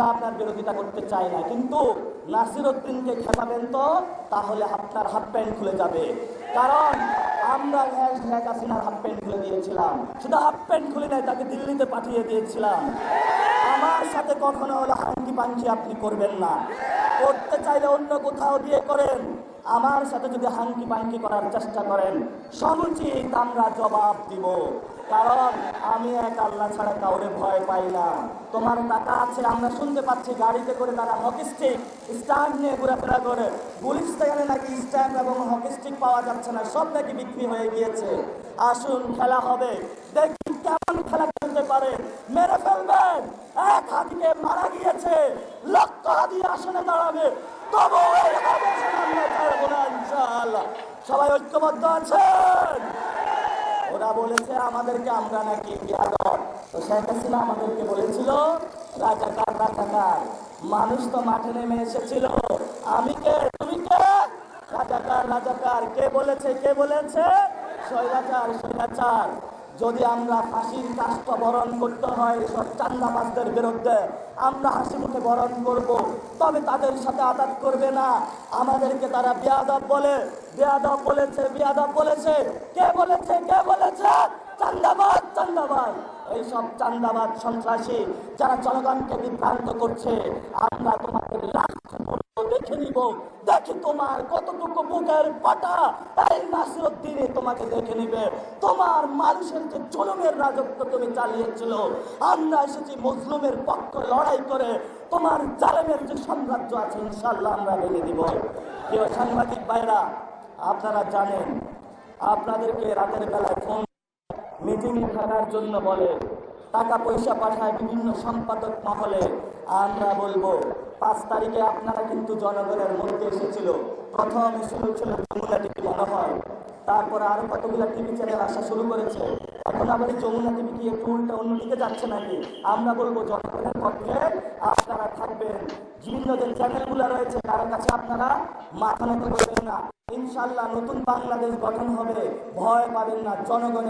আপনার বিরোধিতা করতে চায় না। কিন্তু নাসির উদ্দিনকে খেপাবেন তো, তাহলে আপনার হাফ প্যান্ট খুলে যাবে। কারণ আমরা শেখ হাসিনার হাফ প্যান্ট খুলে দিয়েছিলাম। শুধু হাফ প্যান্ট খুলে নাই, তাকে দিল্লিতে পাঠিয়ে দিয়েছিলাম। আমার সাথে কখনো হলো হাঙ্কি পাঙ্কি আপনি করবেন না। করতে চাইলে অন্য কোথাও দিয়ে করেন। আমার সাথে যদি হাঙ্কি পাঙ্কি করার চেষ্টা করেন সমুচিত আমরা জবাব দিব। কারণ আমি এক আল্লাহ ছাড়া কাউরে ভয় পাই না। তোমার টাকা আছে, আমরা শুনতে পাচ্ছি। গাড়িতে করে তারা হকি স্টিক, স্ট্যান্ড নিয়ে ঘোরাফেরা করে। পুলিশ স্টেশনে নাকি স্ট্যাম্প এবং হকি স্টিক পাওয়া যাচ্ছে না, সব নাকি বিক্রি হয়ে গিয়েছে। আসুন, খেলা হবে। দেখি কেমন খেলা খেলতে পারে। হাতিকে মারা গিয়েছে। লক্ষ হাতি আসনে দাঁড়াবে। তবু সবাই ঐক্যবদ্ধ আছেন? ওরা বলেছে, আমাদেরকে আমরা নাকি বিয়াদব তো শেখ হাসিনা আমাদেরকে বলেছিল মানুষ তো মাঠে নেমে এসেছিল। আমি কে? তুমি কে? রাজাকার রাজাকার কে বলেছে? কে বলেছে? স্বৈরাচার স্বৈরাচার। যদি আমরা ফাঁসির কাজটা বরণ করতে হয়, সব চান্দাবাজদের বিরুদ্ধে আমরা হাসি মুখে বরণ করব, তবে তাদের সাথে আঘাত করবে না। আমাদেরকে তারা বেয়াদব বলে, বেয়াদব বলেছে বেয়াদব বলেছে। কে বলেছে কে বলেছে? চান্দাবাদ চান্দাবাদ এইসব চান্দাবাদ সন্ত্রাসী যারা জনগণকে বিভ্রান্ত করছে, আমরা তোমাদের লাশ নিব দেখি তোমার কতটুকু বুকের পাটা, এই নাসিরুদ্দিনে তোমাকে দেখে নিবে। তোমার মানুষের যে জুলুমের রাজত্ব তুমি চালিয়েছিল, আমরা এসেছি মজলুমের পক্ষ লড়াই করে, তোমার জালেমের যে সাম্রাজ্য আছে ইনশাল্লাহ আমরা ভেঙে দিব। কেউ সাংবাদিক ভাইরা, আপনারা জানেন, আপনাদেরকে রাতের বেলায় ফোন মিটিংয়ে থাকার জন্য বলে টাকা পয়সা পাঠায় বিভিন্ন সম্পাদক মহলে। আমরা বলব, পাঁচ তারিখে আপনারা কিন্তু জনগণের মধ্যে এসেছিল। প্রথম শুরু ছিল যমুনা টিভি মনে হয় তারপরে আরও কতগুলো টিভি চ্যানেল আসা শুরু করেছে। এখন আবার যমুনা টিভি একটু উল্টা অন্যদিকে যাচ্ছে নাকি? আমরা বলব, জনগণের পক্ষে আপনারা থাকবেন। বিভিন্ন যে চ্যানেলগুলো রয়েছে, তার কাছে আপনারা মাথা নত করবেন না। ইনশাল্লাহ নতুন বাংলাদেশ গঠন হবে। ভয় পাবেন না, জনগণের